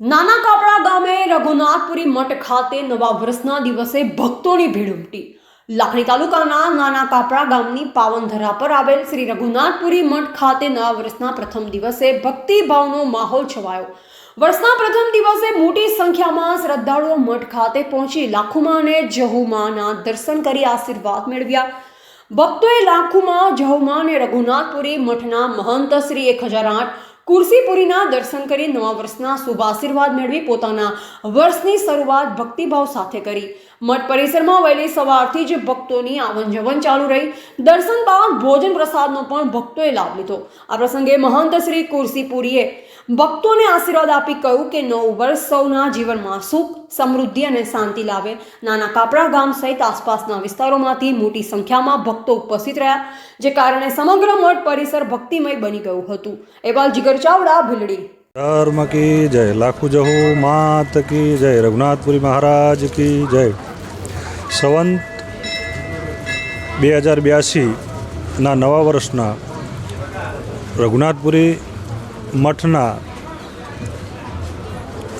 નાના કાપડા ગામે રઘુનાથપુરી મઠ ખાતે નવા વર્ષના દિવસે ભક્તોની ભીડ ઉમટી. લાખણી તાલુકાના નાના કાપડા ગામની પાવનધરા પર આવેલ શ્રી રઘુનાથપુરી મઠ ખાતે નવા વર્ષના પ્રથમ દિવસે ભક્તિભાવનો માહોલ છવાયો. વર્ષના પ્રથમ દિવસે મોટી સંખ્યામાં શ્રદ્ધાળુઓ મઠ ખાતે પહોંચી લાખુમાં અને જહુમાના દર્શન કરી આશીર્વાદ મેળવ્યા. ભક્તોએ લાખુમાં જહુમા અને રઘુનાથપુરી મઠના મહંત શ્રી એક હજાર આઠ કુર્સીપુરીના દર્શન કરી નવા વર્ષના શુભ આશીર્વાદ મેળવી પોતાના વર્ષની શરૂઆત ભક્તિભાવ સાથે કરી. મઠ પરિસરમાં વહેલી સવારથી જ ભક્તોની આવન જવન ચાલુ રહી. દર્શન બાદ ભોજન પ્રસાદનો પણ ભક્તોએ લાભ લીધો. આ પ્રસંગે મહંત શ્રી કુર્સીપુરીએ ભક્તોને આશીર્વાદ આપી કહ્યું કે નવું વર્ષ સૌના જીવનમાં સુખ, સમૃદ્ધિ અને શાંતિ લાવે. નાના કાપડા ગામ સહિત આસપાસના વિસ્તારોમાંથી મોટી સંખ્યામાં ભક્તો ઉપસ્થિત રહ્યા, જે કારણે સમગ્ર મઠ પરિસર ભક્તિમય બની ગયું હતું. એવાલ જીગર ચાવડા, ભીલડી. ધર્મ કી જય. લાખુ જહુ માત કી જય. રઘુનાથપુરી મહારાજ કી જય. સંવંત બે હજાર બ્યાસીના નવા વર્ષના રઘુનાથપુરી મઠના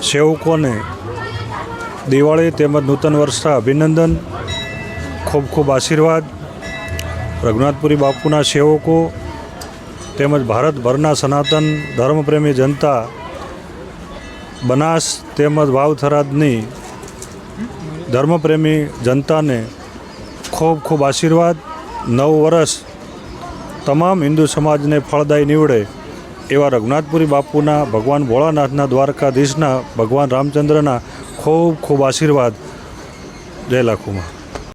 સેવકોને દિવાળી તેમજ નૂતન વર્ષના અભિનંદન, ખૂબ ખૂબ આશીર્વાદ. રઘુનાથપુરી બાપુના સેવકો તેમજ ભારતભરના સનાતન ધર્મપ્રેમી જનતા, બનાસ તેમજ વાવથરાદની ધર્મપ્રેમી જનતાને ખૂબ ખૂબ આશીર્વાદ. નવ વર્ષ તમામ હિન્દુ સમાજને ફળદાયી નીવડે. એવા રઘુનાથપુરી બાપુના ભગવાન ભોળાનાથના દ્વારકાધીશના ભગવાન રામચંદ્રના ખૂબ ખૂબ આશીર્વાદ. જય લાખુમાં.